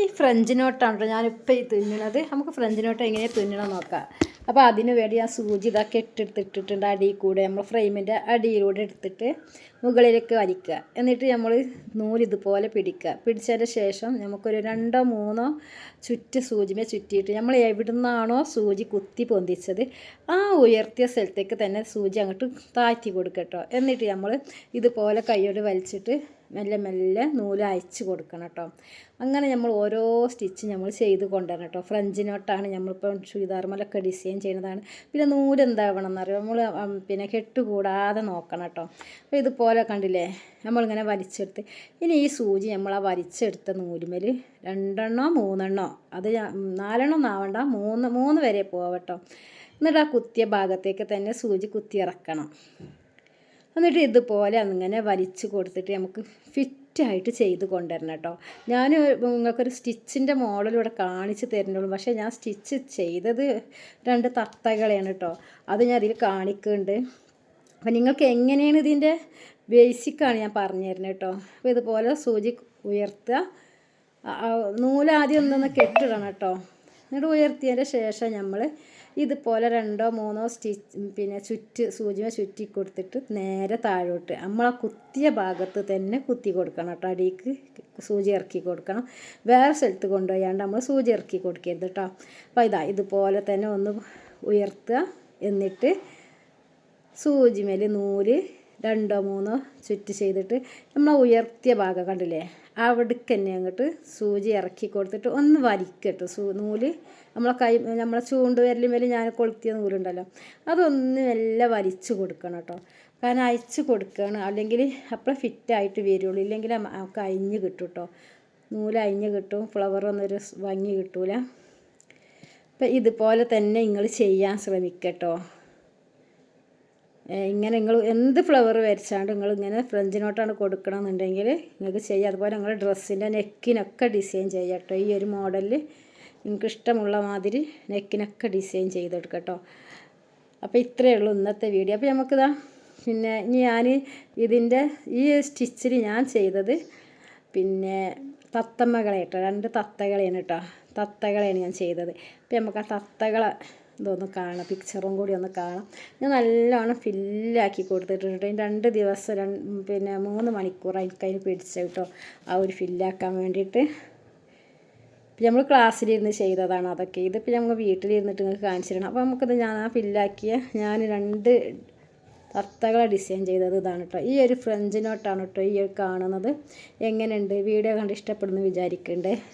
ഈ ഫ്രഞ്ച് നോട്ടാണ് കേട്ടോ ഞാനിപ്പോൾ ഈ തുന്നണത്. നമുക്ക് ഫ്രഞ്ച് നോട്ട് എങ്ങനെയാണ് തുന്നണം നോക്കാം. അപ്പോൾ അതിന് വേണ്ടി ഞാൻ സൂചി ഇതൊക്കെ ഇട്ടെടുത്തിട്ടിട്ടുണ്ട് അടിയിൽ കൂടെ. നമ്മൾ ഫ്രെയിമിന്റെ അടിയിലൂടെ എടുത്തിട്ട് മുകളിലേക്ക് വലിക്കുക. എന്നിട്ട് നമ്മൾ നൂൽ ഇതുപോലെ പിടിക്കുക. പിടിച്ചതിന് ശേഷം നമുക്കൊരു രണ്ടോ മൂന്നോ ചുറ്റ് സൂചിമേ ചുറ്റിയിട്ട് നമ്മൾ എവിടുന്നാണോ സൂചി കുത്തി പൊന്തിച്ചത് ആ ഉയർത്തിയ സ്ഥലത്തേക്ക് തന്നെ സൂചി അങ്ങോട്ട് താഴ്ത്തി കൊടുക്കട്ടോ. എന്നിട്ട് നമ്മൾ ഇതുപോലെ കൈയോട് വലിച്ചിട്ട് മെല്ലെ മെല്ലെ നൂൽ അയച്ച് കൊടുക്കണം കേട്ടോ. അങ്ങനെ നമ്മൾ ഓരോ സ്റ്റിച്ച് നമ്മൾ ചെയ്ത് കൊണ്ടുവരണം കേട്ടോ. ഫ്രഞ്ച് നോട്ടാണ് നമ്മളിപ്പോൾ ചുരിദാർമലൊക്കെ ഡിസൈൻ ചെയ്യുന്നതാണ്. പിന്നെ നൂൽ എന്താവണം എന്നറിയാം? നമ്മൾ പിന്നെ കെട്ടുകൂടാതെ നോക്കണം കേട്ടോ. അപ്പോൾ ഇതുപോലെ കണ്ടില്ലേ? നമ്മളിങ്ങനെ വലിച്ചെടുത്ത്. ഇനി ഈ സൂചി നമ്മൾ ആ വലിച്ചെടുത്ത നൂലുമേൽ രണ്ടെണ്ണോ മൂന്നെണ്ണോ അത് നാലെണ്ണം ആവണ്ട. മൂന്ന് മൂന്ന് വരെ പോവട്ടോ എന്നിട്ട് ആ കുത്തിയ ഭാഗത്തേക്ക് തന്നെ സൂചി കുത്തി ഇറക്കണം എന്നിട്ട് ഇതുപോലെ അങ്ങനെ വലിച്ചു കൊടുത്തിട്ട് നമുക്ക് ഫിറ്റായിട്ട് ചെയ്ത് കൊണ്ടുവരണം കേട്ടോ. ഞാൻ നിങ്ങൾക്കൊരു സ്റ്റിച്ചിന്റെ മോഡലിവിടെ കാണിച്ച് തരുന്നുള്ളൂ. പക്ഷേ ഞാൻ സ്റ്റിച്ച് ചെയ്തത് രണ്ട് തത്തകളെയാണ് കേട്ടോ. അത് ഞാൻ അതിൽ കാണിക്കുന്നുണ്ട്. അപ്പം നിങ്ങൾക്ക് എങ്ങനെയാണ് ഇതിന്റെ ബേസിക്കാണ് ഞാൻ പറഞ്ഞു തരുന്നത് കേട്ടോ. അപ്പോൾ ഇതുപോലെ സൂചി ഉയർത്തുക. നൂലാദ്യം ഒന്നൊന്ന് കെട്ടിടണം കേട്ടോ. എന്നിട്ട് ഉയർത്തിയതിന്റെ ശേഷം നമ്മൾ ഇതുപോലെ രണ്ടോ മൂന്നോ സ്റ്റിച്ച് പിന്നെ ചുറ്റ് സൂചിമ ചുറ്റി കൊടുത്തിട്ട് നേരെ താഴോട്ട്. നമ്മൾ ആ കുത്തിയ ഭാഗത്ത് തന്നെ കുത്തി കൊടുക്കണം കേട്ടോ. അടിക്ക് സൂചി ഇറക്കി കൊടുക്കണം. വേറെ സ്ഥലത്ത് കൊണ്ടുപോയാണ്ട് നമ്മൾ സൂചി ഇറക്കി കൊടുക്കരുത് കേട്ടോ. അപ്പോൾ ഇതാ ഇതുപോലെ തന്നെ ഒന്ന് ഉയർത്തുക. എന്നിട്ട് സൂചിമേൽ നൂൽ രണ്ടോ മൂന്നോ ചുറ്റ് ചെയ്തിട്ട് നമ്മൾ ഉയർത്തിയ ഭാഗം കണ്ടില്ലേ? അവിടേക്ക് തന്നെ അങ്ങോട്ട് സൂചി ഇറക്കി കൊടുത്തിട്ട് ഒന്ന് വലിക്കട്ടോ. സൂ നൂൽ നമ്മളെ കൈ നമ്മളെ ചൂണ്ട് വിരലിന്മേൽ ഞാൻ കൊളുത്തിയ നൂലുണ്ടല്ലോ. അതൊന്ന് മെല്ലെ വലിച്ചു കൊടുക്കണം കേട്ടോ. കാരണം അയച്ച് കൊടുക്കണം. അല്ലെങ്കിൽ അപ്പോൾ ഫിറ്റായിട്ട് വരുള്ളൂ. ഇല്ലെങ്കിൽ നമുക്ക് അയിഞ്ഞ് കിട്ടും കേട്ടോ. നൂൽ അയിഞ്ഞ് കിട്ടും. ഫ്ലവർ ഒന്നൊരു ഭംഗി കിട്ടൂല. അപ്പം ഇതുപോലെ തന്നെ നിങ്ങൾ ചെയ്യാൻ ശ്രമിക്കട്ടോ. ഇങ്ങനെ നിങ്ങൾ എന്ത് ഫ്ലവർ വരച്ചാണ്ട് നിങ്ങൾ ഇങ്ങനെ ഫ്രഞ്ച് നോട്ടാണ് കൊടുക്കണമെന്നുണ്ടെങ്കിൽ നിങ്ങൾക്ക് ചെയ്യാം. അതുപോലെ നിങ്ങൾ ഡ്രസ്സിന്റെ നെക്കിനൊക്കെ ഡിസൈൻ ചെയ്യാം കേട്ടോ. ഈ ഒരു മോഡലിൽ നിങ്ങൾക്ക് ഇഷ്ടമുള്ള മാതിരി നെക്കിനൊക്കെ ഡിസൈൻ ചെയ്തെടുക്കാം കേട്ടോ അപ്പോൾ ഇത്രയേ ഉള്ളൂ ഇന്നത്തെ വീഡിയോ അപ്പോൾ നമുക്കിതാ പിന്നെ ഇനി ഞാൻ ഇതിന്റെ ഈ സ്റ്റിച്ചിൽ ഞാൻ ചെയ്തത് പിന്നെ തത്തമ്മകളെ കേട്ടോ. രണ്ട് തത്തകളെയാണ് കേട്ടോ. തത്തകളെയാണ് ഞാൻ ചെയ്തത്. അപ്പോൾ നമുക്ക് ആ തത്തകളെ ഇതൊന്ന് കാണാം. പിക്ചറും കൂടി ഒന്ന് കാണാം. ഞാൻ നല്ലോണം ഫില്ലാക്കി കൊടുത്തിട്ടുണ്ട് രണ്ട് ദിവസം രണ്ട് പിന്നെ മൂന്ന് മണിക്കൂർ എനിക്ക് അതിന് പിടിച്ച കേട്ടോ. ആ ഒരു ഫില്ലാക്കാൻ വേണ്ടിയിട്ട്. നമ്മൾ ക്ലാസ്സിലിരുന്ന് ചെയ്തതാണ് അതൊക്കെ. ഇതിപ്പോൾ നമ്മൾ വീട്ടിലിരുന്നിട്ട് നിങ്ങൾക്ക് കാണിച്ചു തരണം. അപ്പോൾ നമുക്കിത് ഞാൻ ആ ഫില്ലാക്കിയ ഞാൻ രണ്ട് തത്തകളെ ഡിസൈൻ ചെയ്തത് ഇതാണ് കേട്ടോ. ഈ ഒരു ഫ്രഞ്ച് നോട്ടാണ് കേട്ടോ ഈ കാണുന്നത്. എങ്ങനെയുണ്ട്? വീഡിയോ കണ്ട് ഇഷ്ടപ്പെടുന്നു വിചാരിക്കുന്നുണ്ട്